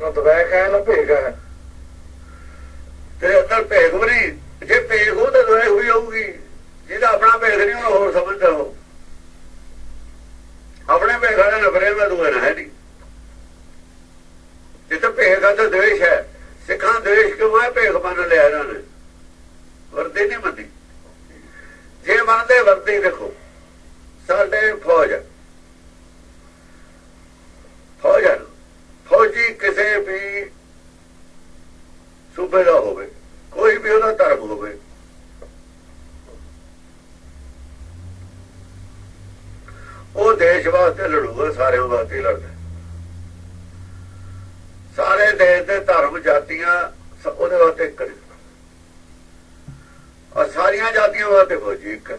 ਨਾ ਦਵੈਕ ਹੈ ਨਾ ਭੇਗ ਹੈ। ਤੇ ਅੰਦਰ ਭੇਗ ਵੀ ਜੇ। ਭੇਗ ਹੋ ਤਾਂ ਦੋਏ ਹੋਈ ਹੋਊਗੀ ਜਿਹਦਾ ਆਪਣਾ ਭੇਗ ਨਹੀਂ ਉਹ ਹੋਰ ਸਮਝਦਾ ਹੋ ਆਪਣੇ ਭੇਗ ਵਾਲੇ ਨਫਰੇ ਮੈਂ ਦੂਏ ਨਾ ਹੈ ਨਹੀਂ। ਜਿੱਥੇ ਭੇਗ ਆ ਦੇਸ਼ ਹੈ। ਸਿੱਖਾਂ ਦੇਸ਼ ਕਿਉਂ ਹੈ? ਭੇਗ ਮੰਨ ਲਿਆ ਇਹਨਾਂ ਨੇ। ਵਰਦੀ ਨਹੀਂ ਮੰਨੀ। ਜੇ ਮੰਨਦੇ, ਵਰਦੀ ਦੇਖੋ। ਸਾਡੇ ਫੌਜ ਹੈ। ਫੌਜ ਹੈ ਨਾ। ਫੌਜੀ ਕਿਸੇ ਵੀ ਸੂਬੇ ਦਾ ਹੋਵੇ, ਕੋਈ ਵੀ ਉਹਦਾ ਧਰਮ ਹੋਵੇ। ਉਹ ਦੇਸ਼ ਵਾਸਤੇ ਲੜੂਗਾ, ਸਾਰਿਆਂ ਵਾਸਤੇ ਲੜਦਾ। ਸਾਰੇ ਦੇਸ਼ ਦੇ ਧਰਮ ਜਾਤੀਆਂ ਸ- ਉਹਦੇ ਵਾਸਤੇ ਇੱਕ ਨੇ। ਔਰ ਸਾਰੀਆਂ ਜਾਤੀਆਂ ਵਾਸਤੇ ਫੌਜੀ ਇੱਕ ਹੈ।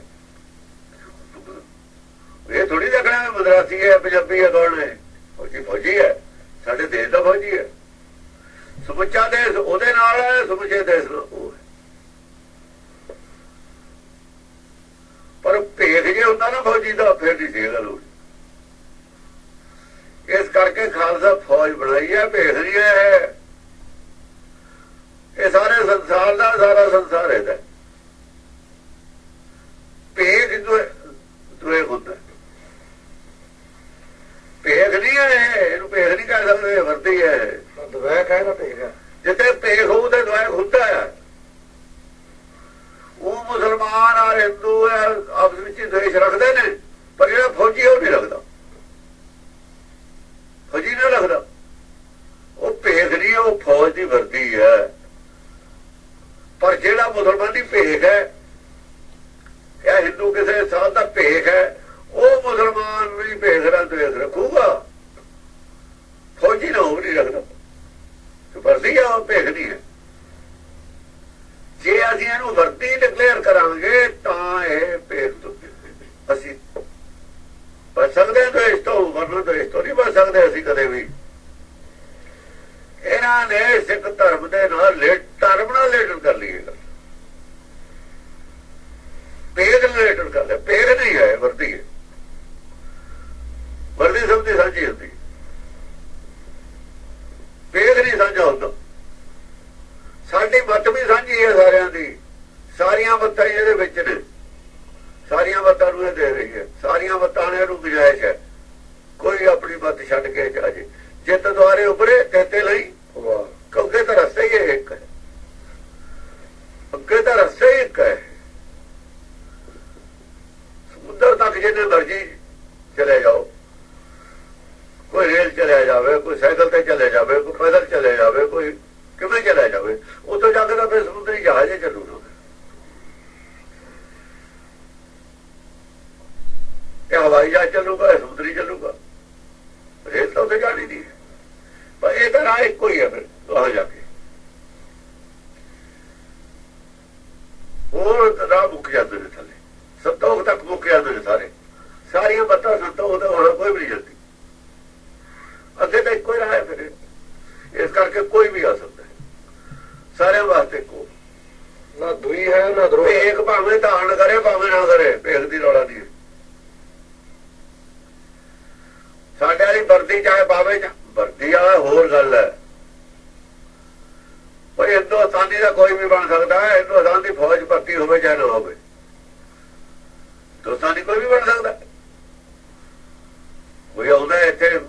ਇਹ ਥੋੜੀ ਦੇਖਣਾ ਮਦਰਾਸੀ ਹੈ, ਪੰਜਾਬੀ ਹੈ, ਕੌਣ ਹੈ? ਫੌਜੀ ਫੌਜੀ ਹੈ। ਸਾਡੇ ਦੇਸ਼ ਦਾ ਫੌਜੀ ਹੈ। ਸਮੁੱਚਾ ਦੇਸ਼ ਉਹਦੇ ਨਾਲ ਹੈ, ਸਮੁੱਚੇ ਦੇਸ਼ ਨਾਲ ਉਹ ਪਰ ਭੇਖ ਜੇ ਹੁੰਦਾ ਨਾ ਫੌਜੀ ਦਾ, ਫਿਰ ਨਹੀਂ ਸੀ ਗੱਲ ਇਸ ਕਰਕੇ ਖਾਲਸਾ ਫੌਜ ਬਣਾਈ ਹੈ ਭੇਖ ਨਹੀਂ ਹੈ। ਇਹ ਸਾਰੇ ਸੰਸਾਰ ਦਾ ਸਾਰਾ ਸੰਸਾਰ ਇਹਦਾ ਹੈ। ਭੇਖ ਦੁਏ ਦੁਏ ਹੁੰਦਾ ਹੈ। ਭੇਖ ਨਹੀਂ ਹੈ ਇਹਨੂੰ ਭੇਖ ਨਹੀਂ ਕਹਿ ਸਕਦੇ ਇਹ ਵਰਤੀ ਹੈ ਨਾ ਦਵੈਕ ਹੈ ਨਾ ਭੇਗ ਹੈ ਜਿੱਥੇ ਭੇਖ ਹੋਊ ਤੇ ਦੁਆਇ ਹੁੰਦਾ ਹੈ ਉਹ ਮੁਸਲਮਾਨ ਆ ਹਿੰਦੂ ਆ ਆਪਸ ਵਿੱਚ ਹੀ ਦੇਸ਼ ਰੱਖਦੇ ਨੇ ਪਰ ਜਿਹੜਾ ਫੌਜੀ ਉਹ ਨਹੀਂ ਰੱਖਦਾ ਫੌਜੀ ਨਹੀਂ ਰੱਖਦਾ ਉਹ ਭੇਖ ਨਹੀਂ ਉਹ ਫੌਜ ਦੀ ਵਰਦੀ ਹੈ ਪਰ ਜਿਹੜਾ ਮੁਸਲਮਾਨ ਦੀ ਭੇਖ ਹੈ। ਜਾਂ ਹਿੰਦੂ ਕਿਸੇ ਸਾਧ ਦਾ ਭੇਖ ਹੈ। ਉਹ ਮੁਸਲਮਾਨ ਵੀ ਭੇਖ ਨਾਲ ਦੇਸ਼ ਰੱਖੂਗਾ। ਫੌਜੀ ਨਾ ਉਹ ਨਹੀਂ ਰੱਖਦਾ। ਵਰਦੀ ਆ, ਉਹ ਭੇਖ ਨਹੀਂ ਹੈ। ਜੇ ਅਸੀਂ ਇਹਨੂੰ ਵਰਦੀ ਡਿਕਲੇਅਰ ਕਰਾਂਗੇ, ਤਾਂ ਇਹ ਭੇਖ ਤੋਂ ਅਸੀਂ ਬਚ ਸਕਦੇ ਹਾਂ ਇਸ ਤੋਂ, ਵਰਨਾ ਤੋਂ ਇਸ ਤੋਂ ਨਹੀਂ ਬਚ ਸਕਦੇ ਅਸੀਂ ਕਦੇ ਵੀ। ਇਹਨਾਂ ਨੇ ਸਿੱਖ ਧਰਮ ਦੇ ਨਾਲ ਲੇਟ ਧਰਮ ਨਾਲ ਲੇਟਰ ਕਰ ਲਈ ਇਹ ਗੱਲ ਭੇਦ ਰਿਲੇਟਡ ਕਰ ਲਿਆ ਭੇਦ ਨਹੀਂ ਹੈ ਵਰਦੀ ਹੈ ਵਰਦੀ ਸਭ ਦੀ ਸਾਂਝੀ ਹੁੰਦੀ ਹੈ। ਭੇਦ ਨਹੀਂ ਸਾਂਝਾ ਹੁੰਦਾ ਸਾਡੀ ਮੱਤ ਵੀ ਸਾਂਝੀ ਹੈ ਸਾਰਿਆਂ ਦੀ ਸਾਰੀਆਂ ਮੱਤਾਂ ਹੀ ਇਹਦੇ ਵਿੱਚ ਨੇ ਸਾਰੀਆਂ ਮੱਤਾਂ ਨੂੰ ਇਹ ਦੇ ਰਹੀ ਹੈ ਮੱਤਾਂ ਨੇ ਗੁਜਾਇਸ਼ ਹੈ ਕੋਈ ਆਪਣੀ ਮੱਤ ਛੱਡ ਕੇ ਜਾਜੇ ਜਿੱਤ ਦੁਆਰੇ ਉਪਰੇ ਦਿੱਤੇ ਲਈ। ਵਾਹ। ਕਿਉਂਕਿ ਤਾਂ ਰਸਤਾ ਹੀ ਇੱਕ ਹੈ। ਅੱਗੇ ਤਾਂ ਰਸਤਾ ਹੀ ਇੱਕ ਹੈ। ਸਮੁੰਦਰ ਤੱਕ ਜਿੰਨੇ ਮਰਜ਼ੀ ਚਲੇ ਜਾਓ। ਕੋਈ ਰੇਲ ਚਲੇ ਜਾਵੇ ਕੋਈ ਸਾਈਕਲ ਤੇ ਚਲੇ ਜਾਵੇ ਕੋਈ ਪੈਦਲ ਚਲੇ ਜਾਵੇ ਕੋਈ ਕਿਵੇਂ ਚਲੇ ਜਾਵੇ ਉੱਥੇ ਜਾ ਕੇ ਤਾਂ ਫਿਰ ਸਮੁੰਦਰੀ ਜਹਾਜ਼ ਹੀ ਚੱਲੂਗਾ ਇਹ ਹਵਾਈ ਜਹਾਜ਼ ਚੱਲੂਗਾ ਸਮੁੰਦਰੀ ਚੱਲੂਗਾ। ਰੇਲ ਤਾਂ ਉੱਥੇ ਜਾਣੀ ਨਹੀਂ ਪਰ ਇਹ ਤਾਂ ਰਾਹ ਇੱਕੋ ਹੀ ਹੈ ਫਿਰ ਵਹਾਂ ਜਾ ਕੇ। ਹੋਰ ਰਾਹ ਮੁੱਕ ਜਾਂਦੇ ਨੇ ਥੱਲੇ। ਸੰਤੋਖ ਤੱਕ ਮੁੱਕ ਜਾਂਦੇ ਨੇ ਸਾਰੇ। ਸਾਰੀਆਂ ਬੱਤਾਂ ਸੰਤੋਖ ਦਾ ਹੋਣਾ ਕੋਈ ਵੀ ਨਹੀਂ ਜਾਂਦੀ। ਅੱਗੇ ਤਾਂ ਇੱਕੋ ਹੀ ਰਾਹ ਹੈ ਫਿਰ। ਇਸ ਕਰਕੇ ਕੋਈ ਵੀ ਆ ਸਕਦਾ ਹੈ। ਸਾਰਿਆਂ ਵਾਸਤੇ ਇੱਕੋ। ਨਾ ਦੁਈ ਹੈ ਨਾ ਦਰੋ ਭੇਖ ਭਾਵੇਂ ਦਾਨ ਕਰੇ ਭਾਵੇਂ ਨਾ ਕਰੇ ਭੇਖ ਦੀ ਰੌਲਾ ਨਹੀਂ ਹੈ। ਸਾਡੇ ਵਾਲੀ ਵਰਦੀ ਚਾਹੇ ਪਾਵੇ ਜਾਂ ਵਰਦੀ ਵਾਲਾ ਹੋਰ ਗੱਲ ਹੈ। ਪਰ ਹਿੰਦੁਸਤਾਨੀ ਦਾ ਕੋਈ ਵੀ ਬਣ ਸਕਦਾ ਹੈ ਹਿੰਦੁਸਤਾਨ ਦੀ ਫੌਜ ਭਰਤੀ ਹੋਵੇ ਜਾਂ ਨਾ ਹੋਵੇ। ਹਿੰਦੁਸਤਾਨੀ ਕੋਈ ਵੀ ਬਣ ਸਕਦਾ ਕੋਈ ਆਉਂਦਾ ਇੱਥੇ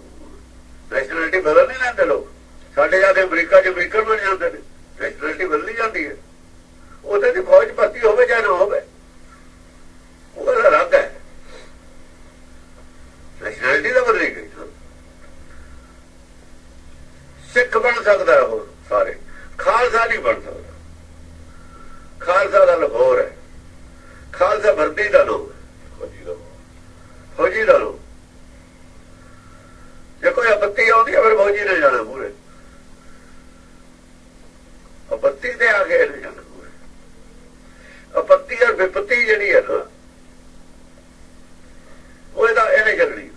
ਨੈਸ਼ਨੈਲਿਟੀ ਬਦਲ ਨਹੀਂ ਲੈਂਦੇ ਲੋਕ। ਸਾਡੇ ਜਾ ਕੇ ਅਮਰੀਕਾ 'ਚ ਅਮਰੀਕਨ ਬਣ ਜਾਂਦੇ ਨੇ ਨੈਸ਼ਨੈਲਿਟੀ ਬਦਲੀ ਜਾਂਦੀ ਹੈ। ਉਹਦੇ ਦੀ ਫੌਜ ਭਰਤੀ ਹੋਵੇ ਜਾਂ ਨਾ ਹੋਵੇ, ਉਹਦਾ ਰੰਗ ਹੈ। ਨੈਸ਼ਨੈਲਿਟੀ ਦਾ ਬਦਲੀ ਖਾਲਸਾ ਦਾ ਲਾਹੌਰ ਹੈ। ਖਾਲਸਾ ਵਰਦੀ ਦਾ ਲੋ ਫੌਜੀ ਦਾ ਲੋ ਜੇ ਕੋਈ ਆਪੱਤੀ ਆਉਂਦੀ ਹੈ, ਫਿਰ ਫੌਜੀ ਨੇ ਜਾਣਾ ਪੂਰੇ। ਆਪੱਤੀ ਤੇ ਆ ਕੇ ਜਾਣਾ ਔਰ ਵਿਪਤੀ ਜਿਹੜੀ ਹੈ ਨਾ, ਉਹ ਇਹਦਾ ਇਹਨੇ ਕਰਨੀ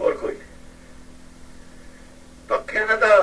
ਹੋਰ ਕੋਈ ਪੱਖੇ ਨਾ ਤਾਂ